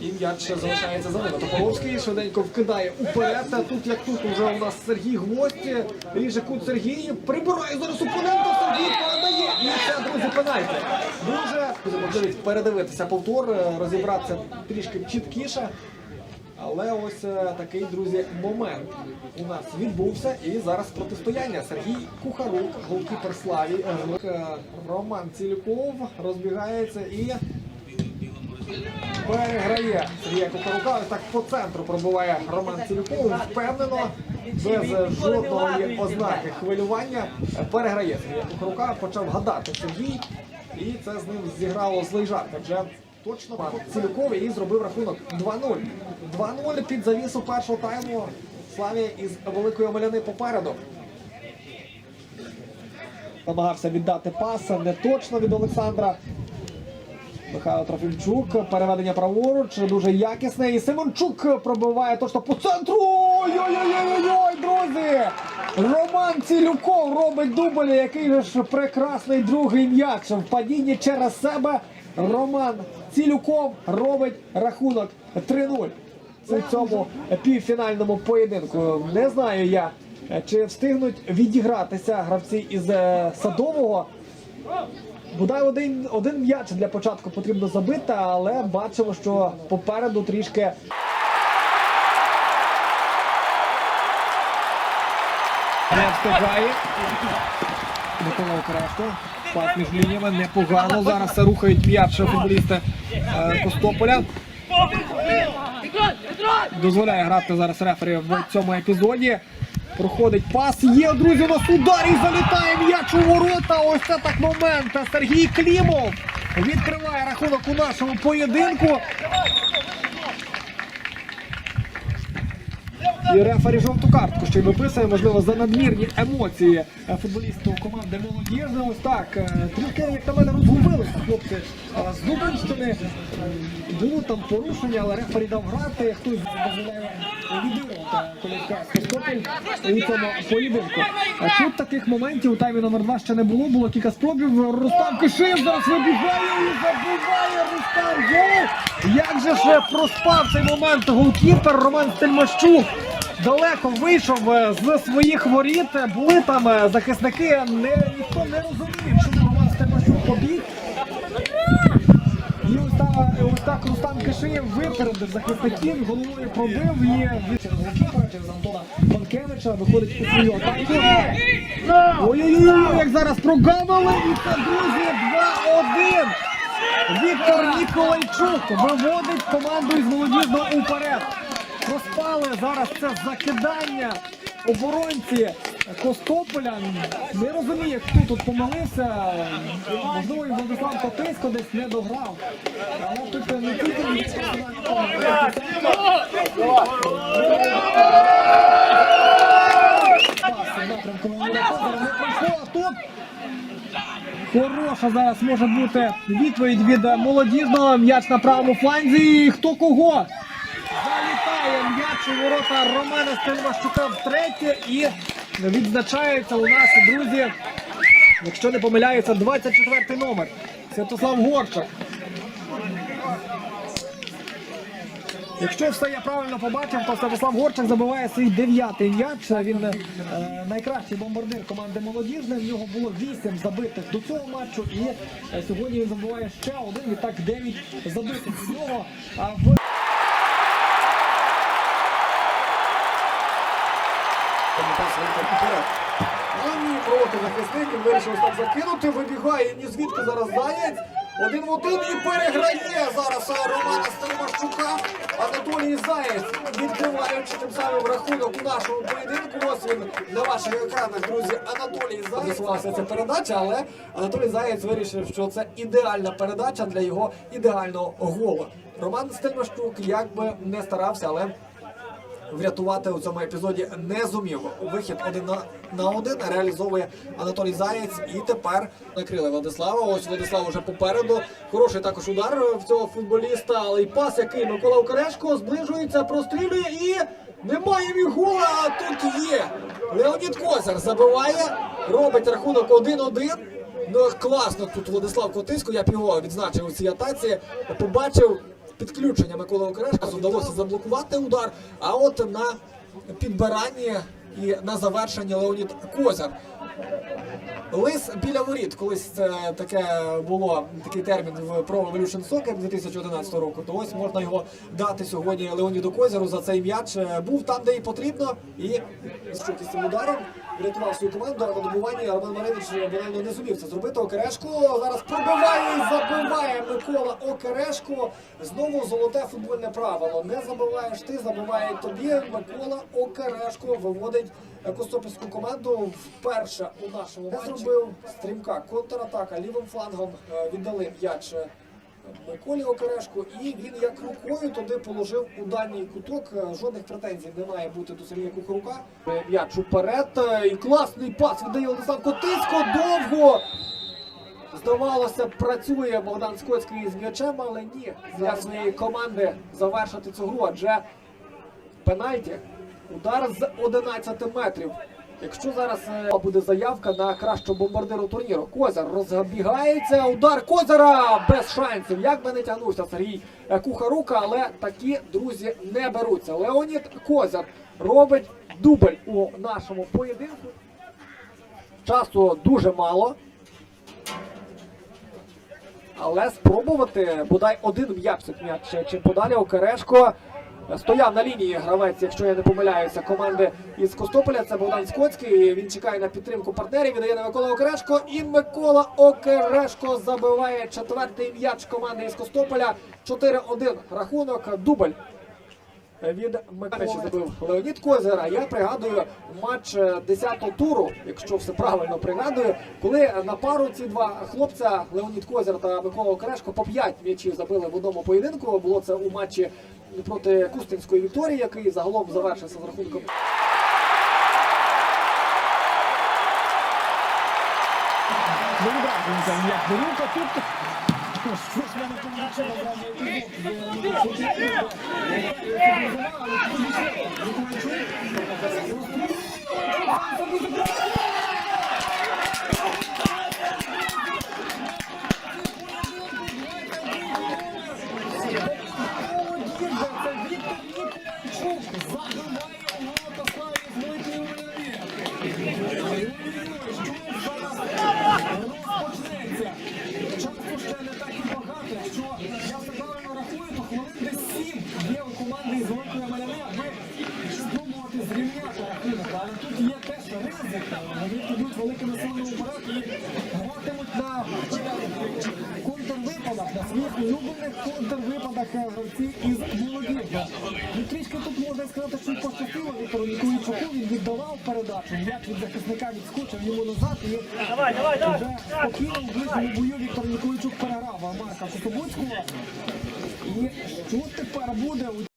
І м'яч ще залишається за ними. Тополовський швиденько вкидає уперед. А тут як тут уже у нас Сергій Гвоздь. Ріже кут Сергій. Прибирає зараз опонента. Сергій передає. І це, друзі, пенальті. Дуже можливість передивитися повтор, е, розібратися трішки чіткіше. Але ось е, такий, друзі, момент у нас відбувся. І зараз протистояння. Сергій Кухарук, голкіпер Славі, е, Роман Цілюков розбігається і переграє Сергія Кухарука. Так по центру пробиває Роман Цілюков. Впевнено, без жодної ознаки хвилювання переграє Сергія Кухарука. Почав гадати Сергій. І це з ним зіграло злий жарт. Адже точно Цілюков і зробив рахунок 2-0. 2-0 під завісу першого тайму. Славі із великої Омеляни попереду. Намагався віддати пас, не точно від Олександра. Михайло Трофімчук, переведення праворуч, дуже якісне. І Симончук пробиває точно по центру. Ой-ой-ой, друзі! Роман Цілюков робить дубль, який ж прекрасний другий м'яч. В падінні через себе Роман Цілюков робить рахунок 3-0 у цьому півфінальному поєдинку. Не знаю я, чи встигнуть відігратися гравці із е, садового. Бодай один, один м'яч для початку потрібно забити, але бачимо, що попереду трішки. Не встигає. Микола Окрешко. Пас між лініями непогано. Зараз рухають м'яч футболісти е, Костополя. Дозволяє грати зараз рефері в цьому епізоді. Проходить пас. Є, друзі, у нас удар і залітає м'яч у ворота. Ось це так момент. Сергій Клімов відкриває рахунок у нашому поєдинку. І рефері жовту картку ще й виписує, можливо, за надмірні емоції футболістів команди молодіжна. Ось так. е, Трішки, як на мене, розгубилися хлопці е, з Дубинщини. Е, Було там порушення, але рефері дав грати. Хтось дозволяє відігрувати колектив Скопель у цьому поєдинку. Тут таких моментів у таймі номер 2 ще не було. Було кілька спробів. Рустам Кишин зараз вибігає і забиває Рустам гол. Як же ж проспав цей момент голкіпер Роман Стельмащук. Далеко вийшов е, з своїх воріт. Були там е, захисники. Ніхто не розумів, чому Роман Стельмащук побіг. І ось так, Рустам Кишиєв випередив захисників, головою пробив через голкіпера, через Панкевича виходить у свою атаку. Ой-ой-ой, як зараз прогавили, і це, друзі, 2-1. Віктор Ніколайчук виводить команду із молодіжного уперед. Проспали зараз це закидання оборонці Костополя. Не розуміє, хто тут помилився. Можливо, і Владислав Котисько десь не дограв. Але тут не тільки не тут Хороша зараз може бути відповідь від е, молодіжного. М'яч на правому фланзі. Хто кого? Залітає м'яч у ворота Романа Стельмащука втретє. І відзначається у нас, друзі, якщо не помиляються, 24 номер. Святослав Горчак. Якщо все я правильно побачив, то Святослав Горчак забиває свій дев'ятий м'яч. Він е, найкращий бомбардир команди молодіжної. В нього було вісім забитих до цього матчу. І е, сьогодні він забиває ще один. І так дев'ять забитих з нього. А в А ні, проти захисник, він вирішив так закинути, вибігає ні звідки зараз заєць. Один в один і переграє зараз Романа Стельмарчука. Анатолій Заєць, відкриваючи тим самим рахунок у нашому поєдинку. Ось він на ваших екранах, друзі, Анатолій Заєць. З'ясувалася ця передача, але Анатолій Заєць вирішив, що це ідеальна передача для його ідеального гола. Роман Стельмарчук як би не старався, але врятувати у цьому епізоді не зумів. Вихід один на, на один реалізовує Анатолій Заєць. І тепер накрили Владислава. Ось Владислав уже попереду. Хороший також удар в цього футболіста. Але й пас, який Микола Окарешко зближується, прострілює і немає мігула. А тут є. Леонід Козар забиває, робить рахунок 1-1. Ну класно тут Владислав Котисько, я б його відзначив у цій атаці. Побачив підключення Миколи Окрешка вдалося заблокувати удар. А от на підбиранні і на завершенні Леонід Козяр. Лис біля воріт, колись це таке було такий термін в Pro Evolution Soccer 2011 року. То ось можна його дати сьогодні Леоніду Козяру за цей м'яч. Е, Був там, де і потрібно, і з швидкістю ударом врятував свою команду. А на добуванні Роман Маринич банально не зумів це зробити. Окерешко зараз пробиває і забиває Микола Окерешко. Знову золоте футбольне правило. Не забиваєш ти, забиває тобі. Микола Окерешко виводить Костопільську команду вперше у нашому матчі. зробив стрімка контратака лівим флангом е, віддали м'яч Миколі Окерешку, і він як рукою туди положив у дальній куток. Е, Жодних претензій не має бути до Сергія Кухарука. Е, М'яч уперед е, і класний пас віддає Олександр Котисько довго. Здавалося, працює Богдан Скотський з м'ячем, але ні. Для своєї команди завершити цю гру, адже пенальті. Удар з 11 метрів. Якщо зараз е, буде заявка на кращого бомбардиру турніру, Козар розбігається. Удар Козара без шансів. Як би не тягнувся Сергій е, Кухарука, але такі друзі не беруться. Леонід Козар робить дубль у нашому поєдинку. Часу дуже мало. Але спробувати бодай один м'яч чи подалі Окерешко. Стояв на лінії гравець, якщо я не помиляюся, команди із Костополя. Це Богдан Скотський. Він чекає на підтримку партнерів. Віддає на Микола Окерешко. І Микола Окерешко забиває четвертий м'яч команди із Костополя. 4-1 рахунок. Дубль від Миколи забив Леонід Козир. А я пригадую матч е, 10-го туру, якщо все правильно пригадую, коли на пару ці два хлопця Леонід Козир та Микола Окерешко по 5 м'ячів забили в одному поєдинку. Було це у матчі проти Кустинської Вікторії, який загалом завершився з рахунком. Ну, відразу як горілка тут. Що ж мене побачила розпочнеться. Часу ще не так і багато. Якщо я все правильно рахую, то хвилин десь сім є у команди із великої маляни, аби спробувати зрівняти рахунок. Але тут є теж ризик. Вони підуть великими силами вперед і гратимуть на контрвипадах, на своїх улюблених контрвипадах е, гравці із молодіжного. Ну, трішки тут можна сказати, що пощастило Віктору Ніколійчуку. Він віддавав передачу, як від захисника відскочив йому назад і Давай, давай, давай. вже спокійно в ближньому бою Віктор Ніколійчук переграв Марка Котобуцького. І що тепер буде у